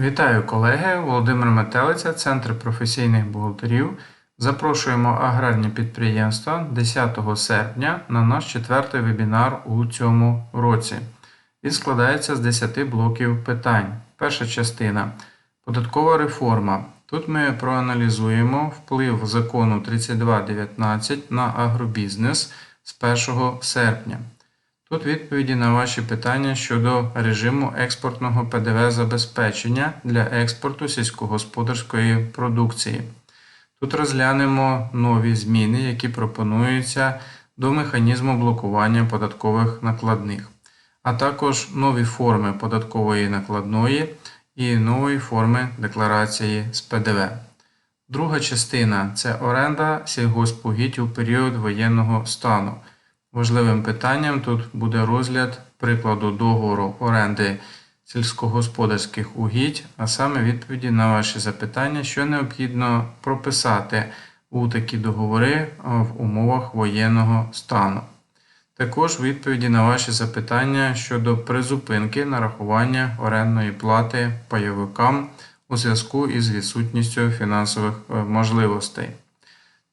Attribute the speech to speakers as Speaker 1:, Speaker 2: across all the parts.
Speaker 1: Вітаю колеги! Володимир Метелиця, Центр професійних бухгалтерів. Запрошуємо аграрні підприємства 10 серпня на наш четвертий вебінар у цьому році. Він складається з 10 блоків питань. Перша частина податкова реформа. Тут ми проаналізуємо вплив закону 3219 на агробізнес з 1 серпня. Тут відповіді на ваші питання щодо режиму експортного ПДВ забезпечення для експорту сільськогосподарської продукції. Тут розглянемо нові зміни, які пропонуються до механізму блокування податкових накладних, а також нові форми податкової накладної і нової форми декларації з ПДВ. Друга частина це оренда сільгоспугідь у період воєнного стану. Важливим питанням тут буде розгляд прикладу договору оренди сільськогосподарських угідь, а саме відповіді на ваші запитання, що необхідно прописати у такі договори в умовах воєнного стану. Також відповіді на ваші запитання щодо призупинки нарахування орендної плати пайовикам у зв'язку із відсутністю фінансових е, можливостей.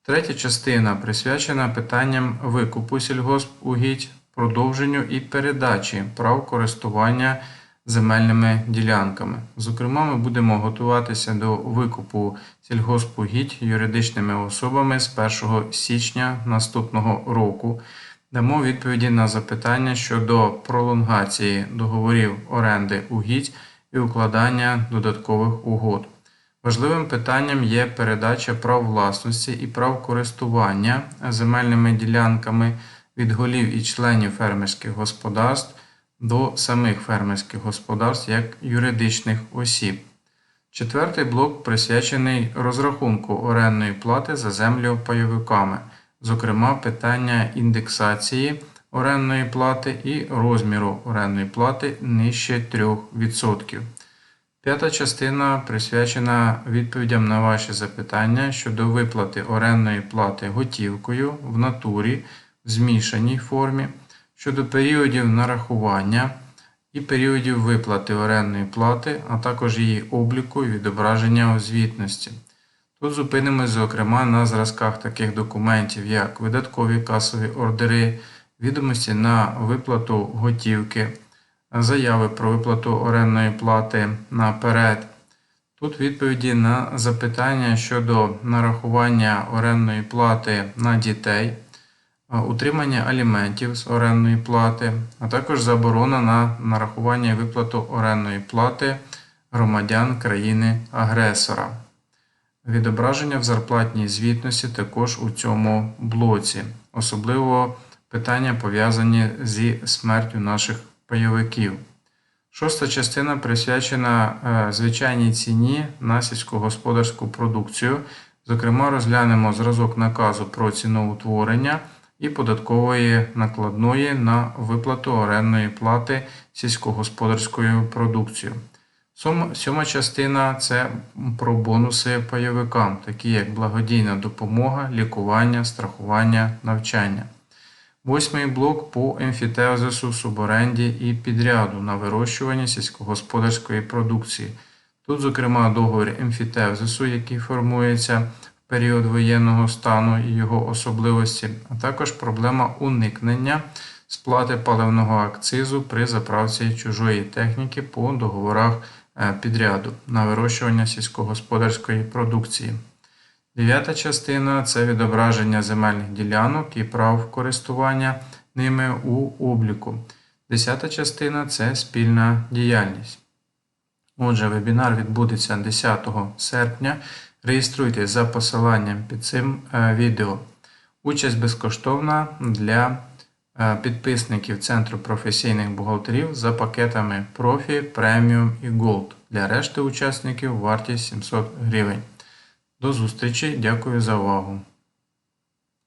Speaker 1: Третя частина присвячена питанням викупу сільгоспугідь, продовженню і передачі прав користування земельними ділянками. Зокрема, ми будемо готуватися до викупу сільгоспугідь юридичними особами з 1 січня наступного року. Дамо відповіді на запитання щодо пролонгації договорів оренди угідь і укладання додаткових угод. Важливим питанням є передача прав власності і прав користування земельними ділянками від голів і членів фермерських господарств до самих фермерських господарств як юридичних осіб. Четвертий блок присвячений розрахунку орендної плати за землю пайовиками, зокрема питання індексації орендної плати і розміру орендної плати нижче 3%. П'ята частина присвячена відповідям на ваші запитання щодо виплати орендної плати готівкою в натурі в змішаній формі, щодо періодів нарахування і періодів виплати орендної плати, а також її обліку і відображення у звітності. Тут зупинимось, зокрема, на зразках таких документів, як видаткові касові ордери, відомості на виплату готівки заяви про виплату орендної плати наперед. Тут відповіді на запитання щодо нарахування орендної плати на дітей, утримання аліментів з орендної плати, а також заборона на нарахування і виплату орендної плати громадян країни-агресора. Відображення в зарплатній звітності також у цьому блоці, особливо питання пов'язані зі смертю наших пайовиків. Шоста частина присвячена е, звичайній ціні на сільськогосподарську продукцію. Зокрема, розглянемо зразок наказу про ціноутворення і податкової накладної на виплату орендної плати сільськогосподарською продукцією. Сьома частина це про бонуси пайовикам, такі як благодійна допомога, лікування, страхування, навчання. Восьмий блок по емфітевзису, суборенді і підряду на вирощування сільськогосподарської продукції. Тут, зокрема, договір емфітевзису, який формується в період воєнного стану і його особливості, а також проблема уникнення сплати паливного акцизу при заправці чужої техніки по договорах е, підряду на вирощування сільськогосподарської продукції. Дев'ята частина це відображення земельних ділянок і прав користування ними у обліку. Десята частина це спільна діяльність. Отже, вебінар відбудеться 10 серпня. Реєструйтесь за посиланням під цим е, відео. Участь безкоштовна для е, підписників Центру професійних бухгалтерів за пакетами Профі, Преміум і Gold. Для решти учасників вартість 700 гривень. До зустрічі, дякую за увагу!